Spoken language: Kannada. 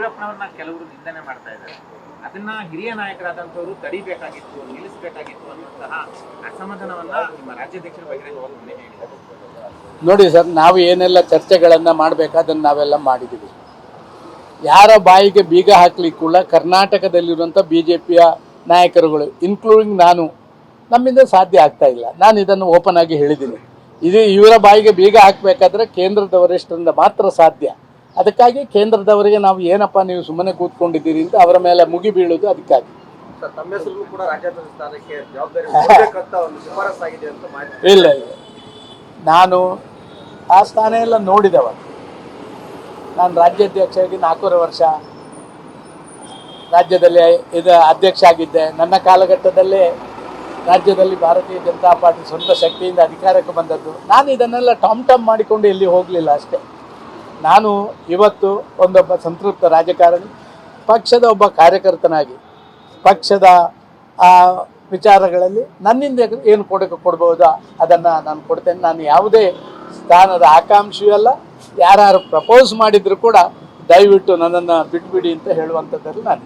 ಯಡಿಯೂರಪ್ಪನವ್ರನ್ನ ಕೆಲವರು ನಿಂದನೆ ಮಾಡ್ತಾ ಇದ್ದಾರೆ. ಅದನ್ನ ಹಿರಿಯ ನಾಯಕರಾದಂಥವ್ರು ತಡಿಬೇಕಾಗಿತ್ತು, ನಿಲ್ಲಿಸಬೇಕಾಗಿತ್ತು ಅನ್ನುವಂತಹ ಅಸಮಾಧಾನವನ್ನ ನಿಮ್ಮ ರಾಜ್ಯಾಧ್ಯಕ್ಷರು ಬಹಿರಂಗವಾಗಿ ಮೊನ್ನೆ ಹೇಳಿದ್ದಾರೆ. ನೋಡಿ ಸರ್, ನಾವು ಏನೆಲ್ಲ ಚರ್ಚೆಗಳನ್ನು ಮಾಡಬೇಕು ಅದನ್ನು ನಾವೆಲ್ಲ ಮಾಡಿದ್ದೀವಿ. ಯಾರ ಬಾಯಿಗೆ ಬೀಗ ಹಾಕ್ಲಿಕ್ಕೆ ಕೂಡ ಕರ್ನಾಟಕದಲ್ಲಿರುವಂಥ ಬಿ ಜೆ ಪಿಯ ನಾಯಕರುಗಳು ಇನ್ಕ್ಲೂಡಿಂಗ್ ನಾನು, ನಮ್ಮಿಂದ ಸಾಧ್ಯ ಆಗ್ತಾ ಇಲ್ಲ. ನಾನು ಇದನ್ನು ಓಪನ್ ಆಗಿ ಹೇಳಿದ್ದೀನಿ. ಇದು ಇವರ ಬಾಯಿಗೆ ಬೀಗ ಹಾಕಬೇಕಾದ್ರೆ ಕೇಂದ್ರದ ವರಿಷ್ಠರಿಂದ ಮಾತ್ರ ಸಾಧ್ಯ. ಅದಕ್ಕಾಗಿ ಕೇಂದ್ರದವರಿಗೆ ನಾವು ಏನಪ್ಪ ನೀವು ಸುಮ್ಮನೆ ಕೂತ್ಕೊಂಡಿದ್ದೀರಿ ಅಂತ ಅವರ ಮೇಲೆ ಮುಗಿ ಬೀಳೋದು ಅದಕ್ಕಾಗಿ. ಇಲ್ಲ ಇಲ್ಲ. ನಾನು ಆ ಸ್ಥಾನ ಎಲ್ಲ ನೋಡಿದವ ನಾನು ರಾಜ್ಯಾಧ್ಯಕ್ಷರಾಗಿ ನಾಲ್ಕೂವರೆ ವರ್ಷ ರಾಜ್ಯದಲ್ಲಿ ಇದು ಅಧ್ಯಕ್ಷ ಆಗಿದ್ದೆ. ನನ್ನ ಕಾಲಘಟ್ಟದಲ್ಲೇ ರಾಜ್ಯದಲ್ಲಿ ಭಾರತೀಯ ಜನತಾ ಪಾರ್ಟಿ ಸ್ವಂತ ಶಕ್ತಿಯಿಂದ ಅಧಿಕಾರಕ್ಕೆ ಬಂದದ್ದು. ನಾನು ಇದನ್ನೆಲ್ಲ ಟಾಮ್ ಟಾಮ್ ಮಾಡಿಕೊಂಡು ಎಲ್ಲಿ ಹೋಗಲಿಲ್ಲ ಅಷ್ಟೇ. ನಾನು ಇವತ್ತು ಒಂದೊಬ್ಬ ಸಂತೃಪ್ತ ರಾಜಕಾರಣಿ, ಪಕ್ಷದ ಒಬ್ಬ ಕಾರ್ಯಕರ್ತನಾಗಿ, ಪಕ್ಷದ ಆ ವಿಚಾರಗಳಲ್ಲಿ ನನ್ನಿಂದ ಏನು ಕೊಡಕ್ಕೆ ಕೊಡ್ಬೋದಾ ಅದನ್ನು ನಾನು ಕೊಡ್ತೇನೆ. ನಾನು ಯಾವುದೇ ಸ್ಥಾನದ ಆಕಾಂಕ್ಷೆಯೂ ಅಲ್ಲ. ಯಾರು ಪ್ರಪೋಸ್ ಮಾಡಿದರೂ ಕೂಡ ದಯವಿಟ್ಟು ನನ್ನನ್ನು ಬಿಟ್ಬಿಡಿ ಅಂತ ಹೇಳುವಂಥದ್ದಲ್ಲಿ ನಾನು